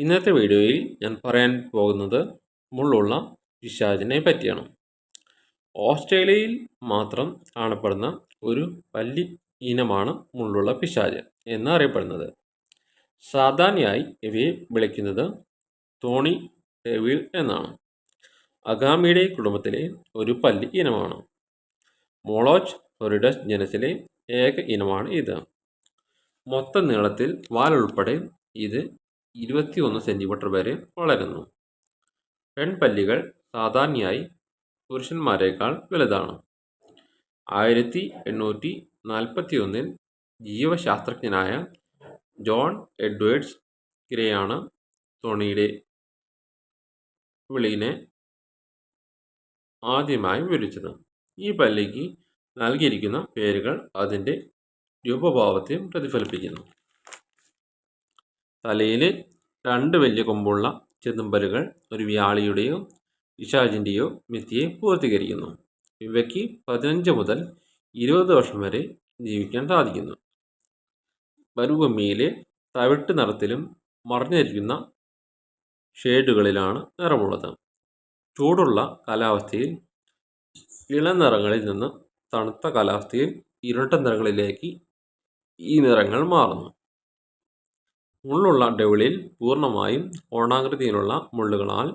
ഇന്നത്തെ വീഡിയോയിൽ ഞാൻ പറയാൻ പോകുന്നത് മുള്ളുള്ള പിശാചിനെ പറ്റിയാണ്. ഓസ്ട്രേലിയയിൽ മാത്രം കാണപ്പെടുന്ന ഒരു പല്ലി ഇനമാണ് മുള്ളുള്ള പിശാജ് എന്നറിയപ്പെടുന്നത്. സാധാരണയായി ഇവയെ വിളിക്കുന്നത് തോണി ഡെവിൾ എന്നാണ്. അഗാമിയുടെ കുടുംബത്തിലെ ഒരു പല്ലി ഇനമാണ്. മോളോച്ച് ഫൊറിഡസ് ജനസിലെ ഏക ഇനമാണ് ഇത്. മൊത്തം നീളത്തിൽ വാലുൾപ്പെടെ ഇത് ഇരുപത്തിയൊന്ന് സെന്റിമീറ്റർ വരെ വളരുന്നു. പെൺപല്ലികൾ സാധാരണയായി പുരുഷന്മാരെക്കാൾ വലുതാണ്. ആയിരത്തി എണ്ണൂറ്റി നാൽപ്പത്തി ഒന്നിൽ ജീവശാസ്ത്രജ്ഞനായ ജോൺ എഡ്വേർഡ്സ് കിരയാണ് തോണിയുടെ വിളിനെ ആദ്യമായി വിവരിച്ചത്. ഈ പല്ലിക്ക് നൽകിയിരിക്കുന്ന പേരുകൾ അതിന്റെ രൂപഭാവത്തെയും പ്രതിഫലിപ്പിക്കുന്നു. തലയിൽ രണ്ട് വലിയ കൊമ്പുള്ള ചെതുമ്പലുകൾ ഒരു വ്യാളിയുടെയോ പിശാചിന്റെയോ മിത്തിയെ പൂർത്തീകരിക്കുന്നു. ഇവയ്ക്ക് പതിനഞ്ച് മുതൽ ഇരുപത് വർഷം വരെ ജീവിക്കാൻ സാധിക്കുന്നു. മരുഭൂമിയിലെ തവിട്ട് നിറത്തിലും മറിഞ്ഞിരിക്കുന്ന ഷേഡുകളിലാണ് നിറമുള്ളത്. ചൂടുള്ള കാലാവസ്ഥയിൽ ഇളം നിറങ്ങളിൽ നിന്ന് തണുത്ത കാലാവസ്ഥയിൽ ഇരുട്ട നിറങ്ങളിലേക്ക് ഈ നിറങ്ങൾ മാറുന്നു. മുള്ളുള്ള ഡെവിളിൽ പൂർണമായും കോണാകൃതിയിലുള്ള മുള്ളുകളാൽ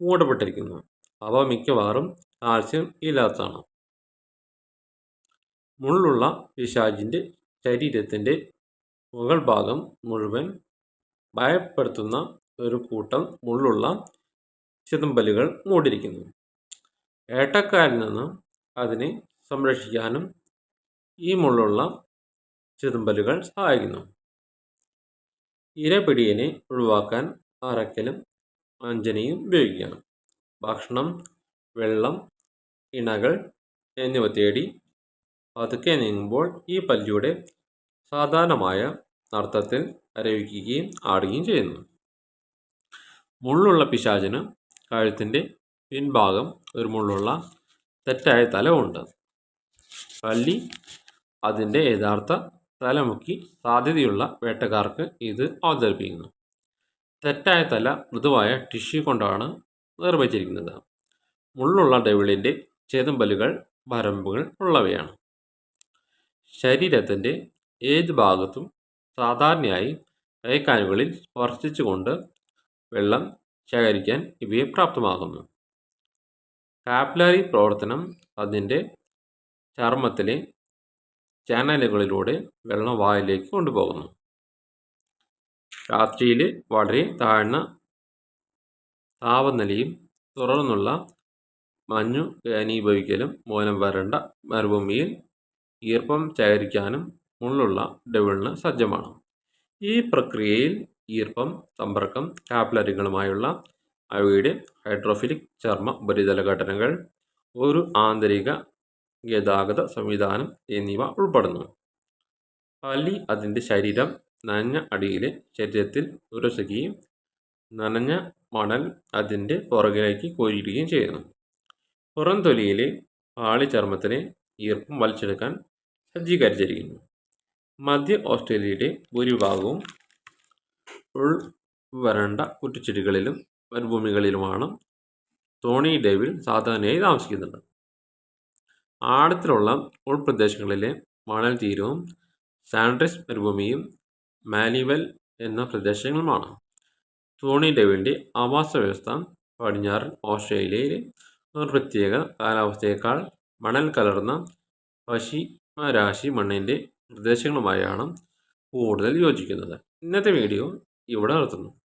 മൂടപ്പെട്ടിരിക്കുന്നു. അവ മിക്കവാറും കാൽസ്യം ഇല്ലാത്തതാണ്. മുള്ളുള്ള പിശാജിന്റെ ശരീരത്തിന്റെ മുകൾ ഭാഗം മുഴുവൻ ഭയപ്പെടുത്തുന്ന ഒരു കൂട്ടം മുള്ളുള്ള ചിതമ്പലുകൾ മൂടിയിരിക്കുന്നു. ഏട്ടക്കാരിൽ നിന്ന് അതിനെ സംരക്ഷിക്കാനും ഈ മുള്ളുള്ള ചിതമ്പലുകൾ സഹായിക്കുന്നു. ഇരപിടിയനെ ഒഴിവാക്കാൻ അറക്കലും അഞ്ജനയും ഉപയോഗിക്കണം. ഭക്ഷണം വെള്ളം ഇണകൾ എന്നിവ തേടി പതുക്കെ നീങ്ങുമ്പോൾ ഈ പല്ലിയുടെ സാധാരണമായ നർത്തത്തിൽ അരവിക്കുകയും ആടുകയും ചെയ്യുന്നു. മുള്ളുള്ള പിശാചിന് കഴുത്തിന്റെ പിൻഭാഗം ഒരു മുള്ളുള്ള തെറ്റായ തലമുണ്ട് പല്ലി അതിന്റെ യഥാർത്ഥ തലമുക്കി സാധ്യതയുള്ള വേട്ടക്കാർക്ക് ഇത് അവതരിപ്പിക്കുന്നു. തെറ്റായ തല മൃദുവായ ടിഷ്യൂ കൊണ്ടാണ് നിർമ്മിച്ചിരിക്കുന്നത്. മുള്ളുള്ള ഡെവിളിന്റെ ചേതമ്പലുകൾ വരമ്പുകൾ ഉള്ളവയാണ്. ശരീരത്തിന്റെ ഏത് ഭാഗത്തും സാധാരണയായി കൈക്കാലുകളിൽ സ്പർശിച്ചുകൊണ്ട് വെള്ളം ശേഖരിക്കാൻ ഇവയെ പ്രാപ്തമാകുന്നു കാപ്ലറി പ്രവർത്തനം അതിന്റെ ചർമ്മത്തിലെ ചാനലുകളിലൂടെ വെള്ളം വായിലേക്ക് കൊണ്ടുപോകുന്നു. രാത്രിയിൽ വളരെ താഴ്ന്ന താപനിലയും തുടർന്നുള്ള മഞ്ഞു ഘനീഭവിക്കലും മൂലം വരണ്ട മരുഭൂമിയിൽ ഈർപ്പം ശേഖരിക്കാനും മുള്ളുള്ള ഡെവിളിന് സജ്ജമാണ്. ഈ പ്രക്രിയയിൽ ഈർപ്പം സമ്പർക്കം കാപ്പിലറികളുമായുള്ള അവയുടെ ഹൈഡ്രോഫിലിക് ചർമ്മ ഉപരിതല ഘടനകൾ ഒരു ആന്തരിക ഗതാഗത സംവിധാനം എന്നിവ ഉൾപ്പെടുന്നു. പല്ലി അതിന്റെ ശരീരം നനഞ്ഞ അടിയിലെ ശരീരത്തിൽ ഉരസുകയും നനഞ്ഞ മണൽ അതിന്റെ പുറകിലേക്ക് കോരിയിടുകയും ചെയ്യുന്നു. പുറംതൊലിയിലെ ചർമ്മത്തിനെ ഈർപ്പം വലിച്ചെടുക്കാൻ സജ്ജീകരിച്ചിരിക്കുന്നു. മധ്യ ഓസ്ട്രേലിയയുടെ ഭൂരിഭാഗവും ഉൾ വരണ്ട കുറ്റിച്ചെടികളിലും മരുഭൂമികളിലുമാണ് തോണി ഡേവിൽ സാധാരണയായി താമസിക്കുന്നത്. ആഴത്തിലുള്ള ഉൾപ്രദേശങ്ങളിലെ മണൽ തീരവും സാൻഡ്രിസ് മരുഭൂമിയും മാലിവൽ എന്ന പ്രദേശങ്ങളുമാണ്. തോണി വേണ്ടി ആവാസ വ്യവസ്ഥ പടിഞ്ഞാറൻ ഓസ്ട്രേലിയയിലെ ഒരു പ്രത്യേക കാലാവസ്ഥയേക്കാൾ മണൽ കലർന്ന പശിമരാശി മണ്ണിന്റെ പ്രദേശങ്ങളുമായാണ് കൂടുതൽ യോജിക്കുന്നത്. ഇന്നത്തെ വീഡിയോ ഇവിടെ നിർത്തുന്നു.